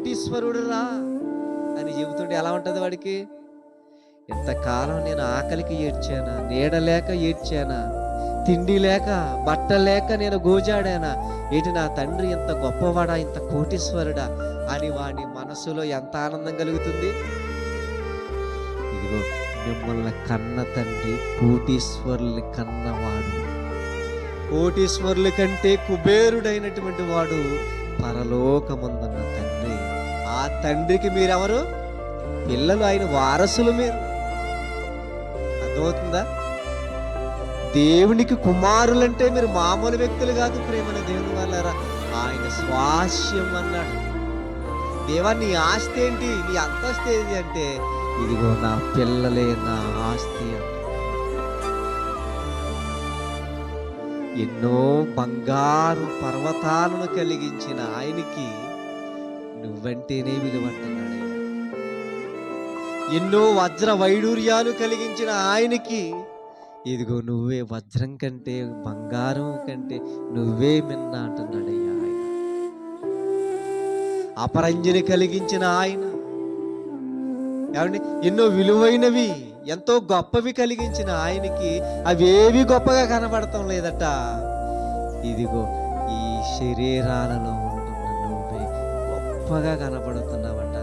కోటీశ్వరుడు రా అని చెబుతుంటే ఎలా ఉంటుంది వాడికి? ఇంతకాలం నేను ఆకలికి ఏడ్చానా నీడ లేక ఏడ్చానా తిండి లేక బట్ట లేక నేను గోజాడానా ఏంటి నా తండ్రి ఇంత గొప్పవాడా ఇంత కోటీశ్వరుడా అని వాడి మనసులో ఎంత ఆనందం కలుగుతుంది? ఇదిగో మిమ్మల్ని కన్న తండ్రి కోటీశ్వరుల్ని కన్నవాడు. కోటీశ్వరుల కంటే కుబేరుడైనటువంటి వాడు పరలోకమందున్న తండ్రి. ఆ తండ్రికి మీరెవరు? పిల్లలు ఆయన వారసులు మీరు. అర్థమవుతుందా? దేవునికి కుమారులంటే మీరు మామూలు వ్యక్తులు కాదు ప్రేమన దేవుని వాళ్ళరా ఆయన స్వాస్యం అన్నాడు. దేవా నీ ఆస్తి ఏంటి? నీ అంతస్తు ఏది అంటే ఇదిగో నా పిల్లలే నా ఆస్తి ఎన్నో బంగారు పర్వతాలను కలిగించిన ఆయనకి నువ్వంటేనే విలువంటున్నాడు. ఎన్నో వజ్ర వైడూర్యాలు కలిగించిన ఆయనకి ఇదిగో నువ్వే వజ్రం కంటే బంగారం కంటే నువ్వే మిన్న అంటున్నాడయ్యా ఆయన. అపరంజని కలిగించిన ఆయన. ఏమండి? ఎన్నో విలువైనవి ఎంతో గొప్పవి కలిగించిన ఆయనకి అవేవి గొప్పగా కనబడటం లేదట. ఇదిగో ఈ శరీరాలలో గొప్పగా కనబడుతున్నావట.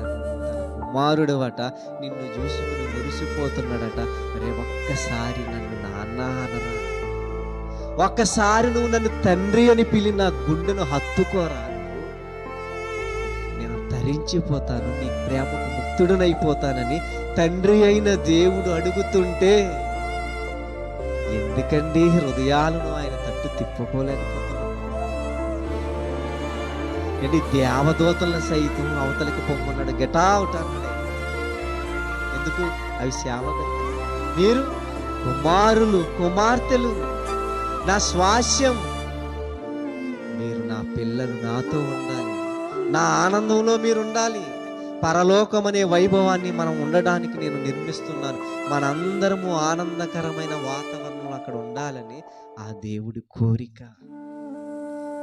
తన కుమారుడవట నిన్ను చూసుకుని మురిసిపోతున్నాడట. రే ఒక్కసారి నన్ను నాన్న అనరా. ఒక్కసారి నువ్వు నన్ను తండ్రి అని పిలి నా గుండెను హత్తుకోరా నేను తరించిపోతాను నీ ప్రేమకు ముక్తుడనైపోతానని తండ్రి అయిన దేవుడు అడుగుతుంటే ఎందుకండి హృదయాలను ఆయన తట్టు తిప్పుకోలేకపోతే ఏంటి దేవదూతలను సైతం అవతలకి పొమ్మన్నాడు గెటా అన్నాడు ఎందుకు? అవి సేవలు. మీరు కుమారులు కుమార్తెలు. నా స్వాస్యం. మీరు నా పిల్లలు నాతో ఉండాలి. నా ఆనందంలో మీరు ఉండాలి. పరలోకం అనే వైభవాన్ని మనం ఉండడానికి నేను నిర్మిస్తున్నాను. మనందరము ఆనందకరమైన వాతావరణం అక్కడ ఉండాలని ఆ దేవుడి కోరిక.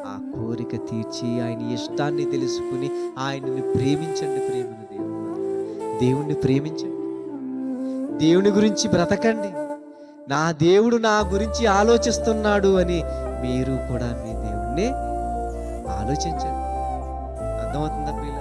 ఆ కోరిక తీర్చి ఆయన ఇష్టాన్ని తెలుసుకుని ఆయనని ప్రేమించండి ప్రేమను దేవుడు. దేవుణ్ణి ప్రేమించండి. దేవుని గురించి బ్రతకండి. నా దేవుడు నా గురించి ఆలోచిస్తున్నాడు అని మీరు కూడా మీ దేవుణ్ణి ఆలోచించండి. అర్థమవుతుందా